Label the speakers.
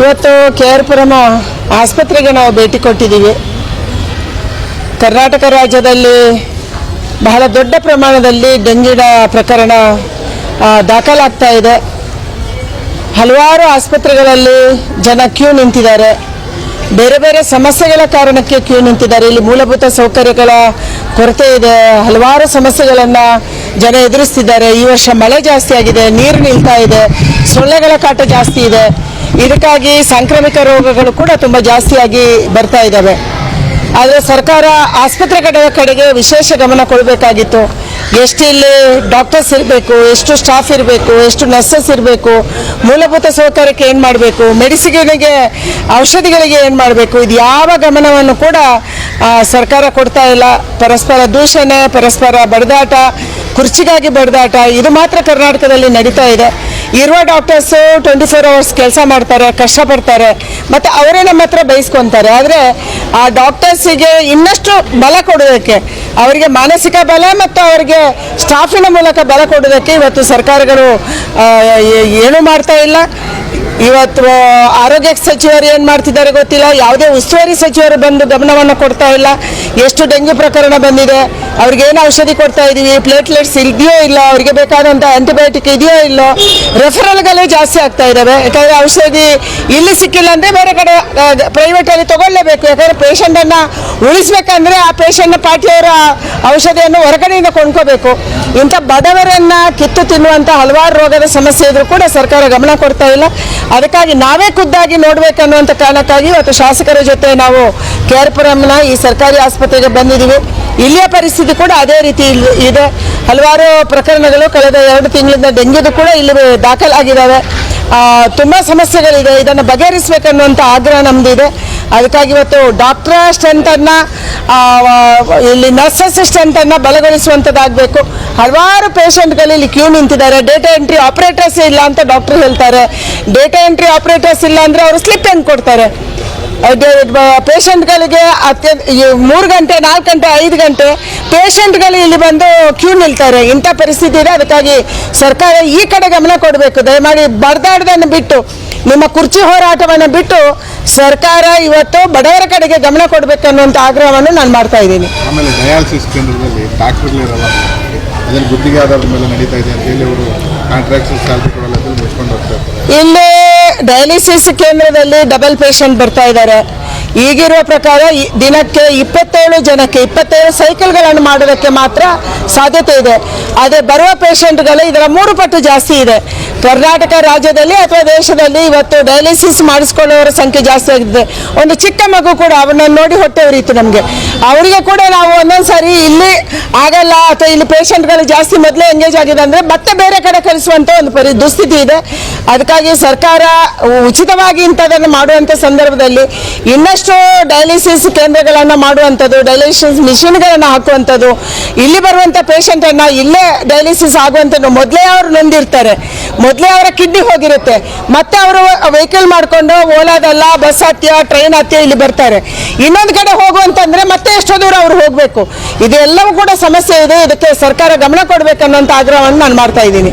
Speaker 1: ಇವತ್ತು K R ಪುರಮ ಆಸ್ಪತ್ರೆಗೆ ನಾವು ಭೇಟಿ ಕೊಟ್ಟಿದ್ದೀವಿ. ಕರ್ನಾಟಕ ರಾಜ್ಯದಲ್ಲಿ ಬಹಳ ದೊಡ್ಡ ಪ್ರಮಾಣದಲ್ಲಿ ಡೆಂಗಿನ ಪ್ರಕರಣ ದಾಖಲಾಗ್ತಾ ಇದೆ. ಹಲವಾರು ಆಸ್ಪತ್ರೆಗಳಲ್ಲಿ ಜನ ಕ್ಯೂ ನಿಂತಿದ್ದಾರೆ. ಬೇರೆ ಬೇರೆ ಸಮಸ್ಯೆಗಳ ಕಾರಣಕ್ಕೆ ಕ್ಯೂ ನಿಂತಿದ್ದಾರೆ. ಇಲ್ಲಿ ಮೂಲಭೂತ ಸೌಕರ್ಯಗಳ ಕೊರತೆ ಇದೆ. ಹಲವಾರು ಸಮಸ್ಯೆಗಳನ್ನು ಜನ ಎದುರಿಸ್ತಿದ್ದಾರೆ. ಈ ವರ್ಷ ಮಳೆ ಜಾಸ್ತಿ ಆಗಿದೆ, ನೀರು ನಿಲ್ತಾ ಇದೆ, ಸೊಳ್ಳೆಗಳ ಕಾಟ ಜಾಸ್ತಿ ಇದೆ. ಇದಕ್ಕಾಗಿ ಸಾಂಕ್ರಾಮಿಕ ರೋಗಗಳು ಕೂಡ ತುಂಬ ಜಾಸ್ತಿಯಾಗಿ ಬರ್ತಾ ಇದ್ದಾವೆ ಆದರೆ ಸರ್ಕಾರ ಆಸ್ಪತ್ರೆ ಕಡೆ ಕಡೆಗೆ ವಿಶೇಷ ಗಮನ ಕೊಡಬೇಕಾಗಿತ್ತು. ಎಷ್ಟು ಇಲ್ಲಿ ಡಾಕ್ಟರ್ಸ್ ಇರಬೇಕು, ಎಷ್ಟು ಸ್ಟಾಫ್ ಇರಬೇಕು, ಎಷ್ಟು ನರ್ಸಸ್ ಇರಬೇಕು, ಮೂಲಭೂತ ಸೌಕರ್ಯಕ್ಕೆ ಏನು ಮಾಡಬೇಕು ಮೆಡಿಸಿನ್ಗೆ ಔಷಧಿಗಳಿಗೆ ಏನು ಮಾಡಬೇಕು, ಇದು ಯಾವ ಗಮನವನ್ನು ಕೂಡ ಸರ್ಕಾರ ಕೊಡ್ತಾ ಇಲ್ಲ. ಪರಸ್ಪರ ದೂಷಣೆ, ಪರಸ್ಪರ ಬಡದಾಟ, ಕುರ್ಚಿಗಾಗಿ ಬಡದಾಟ, ಇದು ಮಾತ್ರ ಕರ್ನಾಟಕದಲ್ಲಿ ನಡೀತಾ ಇದೆ. ಇರುವ ಡಾಕ್ಟರ್ಸು ಟ್ವೆಂಟಿ ಫೋರ್ ಅವರ್ಸ್ ಕೆಲಸ ಮಾಡ್ತಾರೆ, ಕಷ್ಟಪಡ್ತಾರೆ, ಮತ್ತು ಅವರೇ ನಮ್ಮ ಹತ್ರ ಬೈಸ್ಕೊತಾರೆ. ಆದರೆ ಆ ಡಾಕ್ಟರ್ಸಿಗೆ ಇನ್ನಷ್ಟು ಬಲ ಕೊಡೋದಕ್ಕೆ, ಅವರಿಗೆ ಮಾನಸಿಕ ಬಲ ಮತ್ತು ಅವರಿಗೆ ಸ್ಟಾಫಿನ ಮೂಲಕ ಬಲ ಕೊಡೋದಕ್ಕೆ ಇವತ್ತು ಸರ್ಕಾರಗಳು ಏನೂ ಮಾಡ್ತಾ ಇಲ್ಲ. ಇವತ್ತು ಆರೋಗ್ಯ ಸಚಿವರು ಏನು ಮಾಡ್ತಿದ್ದಾರೆ ಗೊತ್ತಿಲ್ಲ. ಯಾವುದೇ ಉಸ್ತುವಾರಿ ಸಚಿವರು ಬಂದು ಗಮನವನ್ನು ಕೊಡ್ತಾ ಇಲ್ಲ. ಎಷ್ಟು ಡೆಂಗ್ಯು ಪ್ರಕರಣ ಬಂದಿದೆ. ಅವ್ರಿಗೆ ಏನು ಔಷಧಿ ಕೊಡ್ತಾ ಇದೀವಿ? ಪ್ಲೇಟ್ಲೆಟ್ಸ್ ಇದೆಯೋ ಇಲ್ಲ? ಅವರಿಗೆ ಬೇಕಾದಂಥ ಆಂಟಿಬಯೋಟಿಕ್ ಇದೆಯೋ ಇಲ್ಲೋ? ರೆಫರಲ್ಗಳೇ ಜಾಸ್ತಿ ಆಗ್ತಾ ಇದ್ದಾವೆ ಯಾಕಂದರೆ ಔಷಧಿ ಇಲ್ಲಿ ಸಿಕ್ಕಿಲ್ಲ ಅಂದರೆ ಬೇರೆ ಕಡೆ ಪ್ರೈವೇಟಲ್ಲಿ ತಗೊಳ್ಳೇಬೇಕು. ಯಾಕಂದರೆ ಪೇಷಂಟನ್ನು ಉಳಿಸ್ಬೇಕಂದ್ರೆ ಆ ಪೇಷಂಟ್ನ ಪಾರ್ಟಿಯವರ ಔಷಧಿಯನ್ನು ಹೊರಗಡೆಯಿಂದ ಕೊಂಡ್ಕೋಬೇಕು. ಇಂಥ ಬಡವರನ್ನ ಕಿತ್ತು ತಿನ್ನುವಂಥ ಹಲವಾರು ರೋಗದ ಸಮಸ್ಯೆ ಇದ್ರೂ ಕೂಡ ಸರ್ಕಾರ ಗಮನ ಕೊಡ್ತಾ ಇಲ್ಲ. ಅದಕ್ಕಾಗಿ ನಾವೇ ಖುದ್ದಾಗಿ ನೋಡಬೇಕನ್ನುವಂಥ ಕಾರಣಕ್ಕಾಗಿ ಇವತ್ತು ಶಾಸಕರ ಜೊತೆ ನಾವು ಕೆ ಈ ಸರ್ಕಾರಿ ಆಸ್ಪತ್ರೆಗೆ ಬಂದಿದ್ದೀವಿ. ಇಲ್ಲಿಯ ಪರಿಸ್ಥಿತಿ ಕೂಡ ಅದೇ ರೀತಿ ಇದೆ. ಹಲವಾರು ಪ್ರಕರಣಗಳು ಕಳೆದ ಎರಡು ತಿಂಗಳಿಂದ ಡೆಂಗ್ಯೂದು ಕೂಡ ಇಲ್ಲಿ ದಾಖಲಾಗಿದ್ದಾವೆ. ತುಂಬಾ ಸಮಸ್ಯೆಗಳಿದೆ. ಇದನ್ನು ಬಗೆಹರಿಸಬೇಕನ್ನುವಂಥ ಆಗ್ರಹ ನಮ್ದಿದೆ. ಅದಕ್ಕಾಗಿ ಇವತ್ತು ಡಾಕ್ಟರ್ ಸ್ಟ್ರೆಂತನ್ನು ಇಲ್ಲಿ ನರ್ಸಸ್ ಸ್ಟ್ರೆಂತನ್ನು ಬಲಗೊಳಿಸುವಂಥದ್ದಾಗಬೇಕು. ಹಲವಾರು ಪೇಷಂಟ್ಗಳು ಇಲ್ಲಿ ಕ್ಯೂ ನಿಂತಿದ್ದಾರೆ. ಡೇಟಾ ಎಂಟ್ರಿ ಆಪರೇಟರ್ಸ್ ಇಲ್ಲ ಅಂತ ಡಾಕ್ಟರ್ ಹೇಳ್ತಾರೆ. ಡೇಟಾ ಎಂಟ್ರಿ ಆಪರೇಟರ್ಸ್ ಇಲ್ಲ ಅಂದರೆ ಅವರು ಸ್ಲಿಪ್ ಹೆಂಗೆ ಕೊಡ್ತಾರೆ? ಪೇಷಂಟ್ಗಳಿಗೆ ಅತ್ಯಂತ ಮೂರು ಗಂಟೆ ನಾಲ್ಕು ಗಂಟೆ ಐದು ಗಂಟೆ ಪೇಷಂಟ್ಗಳು ಇಲ್ಲಿ ಬಂದು ಕ್ಯೂ ನಿಲ್ತಾರೆ. ಇಂಥ ಪರಿಸ್ಥಿತಿ ಇದೆ. ಅದಕ್ಕಾಗಿ ಸರ್ಕಾರ ಈ ಕಡೆ ಗಮನ ಕೊಡಬೇಕು. ದಯಮಾಡಿ ಬಡ್ದಾಡ್ದನ್ನು ಬಿಟ್ಟು ನಿಮ್ಮ ಕುರ್ಚಿ ಹೋರಾಟವನ್ನು ಬಿಟ್ಟು ಸರ್ಕಾರ ಇವತ್ತು ಬಡವರ ಕಡೆಗೆ ಗಮನ ಕೊಡಬೇಕು ಅನ್ನುವಂಥ ಆಗ್ರಹವನ್ನು ನಾನು ಮಾಡ್ತಾ ಇದ್ದೀನಿ.
Speaker 2: ಆಮೇಲೆ ಡಯಾಲಿಸಿಸ್ ಕೇಂದ್ರದಲ್ಲಿ ಡಾಕ್ಟರ್ಗಳಿರಲ್ಲ ಅದನ್ನು ಗುತ್ತಿಗೆ ಆಧಾರದ ಮೇಲೆ ನಡೀತಾ ಇದೆ ಅಂತ ಹೇಳಿ ಅವರು ಕಾಂಟ್ರಾಕ್ಟ್ಸ್ ಸ್ಯಾಲ್ರಿ ಕೊಡಲ್ಲ ಅಂತ ಹೇಳಿ ಮುಚ್ಕೊಂಡು ಹೋಗ್ತಾ ಇರ್ತಾರೆ
Speaker 1: ಇಲ್ಲಿ ಡಯಾಲಿಸಿಸ್ ಕೇಂದ್ರದಲ್ಲಿ ಡಬಲ್ ಪೇಷಂಟ್ ಬರ್ತಾ ಇದ್ದಾರೆ. ಈಗಿರುವ ಪ್ರಕಾರ ದಿನಕ್ಕೆ ಇಪ್ಪತ್ತೇಳು ಜನಕ್ಕೆ ಇಪ್ಪತ್ತೇಳು ಸೈಕಲ್ಗಳನ್ನು ಮಾಡೋದಕ್ಕೆ ಮಾತ್ರ ಸಾಧ್ಯತೆ ಇದೆ. ಅದೇ ಬರುವ ಪೇಷಂಟ್ಗಳು ಇದರ ಮೂರು ಪಟ್ಟು ಜಾಸ್ತಿ ಇದೆ. ಕರ್ನಾಟಕ ರಾಜ್ಯದಲ್ಲಿ ಅಥವಾ ದೇಶದಲ್ಲಿ ಇವತ್ತು ಡಯಾಲಿಸಿಸ್ ಮಾಡಿಸ್ಕೊಳ್ಳೋರ ಸಂಖ್ಯೆ ಜಾಸ್ತಿ ಆಗಿದೆ. ಒಂದು ಚಿಕ್ಕ ಮಗು ಕೂಡ ಅವನನ್ನು ನೋಡಿ ಹೊಟ್ಟೆ ಉರಿಯಿತು ನಮಗೆ. ಅವರಿಗೆ ಕೂಡ ನಾವು ಒಂದೊಂದು ಸಾರಿ ಇಲ್ಲಿ ಆಗಲ್ಲ ಅಥವಾ ಇಲ್ಲಿ ಪೇಷಂಟ್ಗಳು ಜಾಸ್ತಿ ಮೊದಲೇ ಎಂಗೇಜ್ ಆಗಿದೆ ಅಂದರೆ ಮತ್ತೆ ಬೇರೆ ಕಡೆ ಕಲಿಸುವಂಥ ಒಂದು ಪರಿ ದುಸ್ಥಿತಿ ಇದೆ. ಅದಕ್ಕಾಗಿ ಸರ್ಕಾರ ಉಚಿತವಾಗಿ ಇಂಥದನ್ನು ಮಾಡುವಂಥ ಸಂದರ್ಭದಲ್ಲಿ ಇನ್ನಷ್ಟು ಡಯಾಲಿಸಿಸ್ ಕೇಂದ್ರಗಳನ್ನು ಮಾಡುವಂಥದ್ದು ಡಯಾಲಿಸಿಸ್ ಮಿಷಿನ್ಗಳನ್ನು ಹಾಕುವಂಥದ್ದು. ಇಲ್ಲಿ ಬರುವಂಥ ಪೇಷಂಟನ್ನು ಇಲ್ಲೇ ಡಯಾಲಿಸಿಸ್ ಆಗುವಂಥದ್ದು ಮೊದಲೇ ಅವರು ನೊಂದಿರ್ತಾರೆ. ಮೊದಲೇ ಅವರ ಕಿಡ್ನಿ ಹೋಗಿರುತ್ತೆ. ಮತ್ತೆ ಅವರು ವೆಹಿಕಲ್ ಮಾಡಿಕೊಂಡು ಓಲಾದಲ್ಲ ಬಸ್ ಹತ್ಯ ಟ್ರೈನ್ ಹತ್ಯ ಇಲ್ಲಿ ಬರ್ತಾರೆ. ಇನ್ನೊಂದು ಕಡೆ ಹೋಗುವಂತಂದ್ರೆ ಮತ್ತೆ ಎಷ್ಟೋ ದೂರ ಅವರು ಹೋಗಬೇಕು. ಇದೆಲ್ಲವೂ ಕೂಡ ಸಮಸ್ಯೆ ಇದೆ. ಇದಕ್ಕೆ ಸರ್ಕಾರ ಗಮನ ಕೊಡಬೇಕನ್ನುವಂಥ ಆಗ್ರಹವನ್ನು ನಾನು ಮಾಡ್ತಾ ಇದ್ದೀನಿ.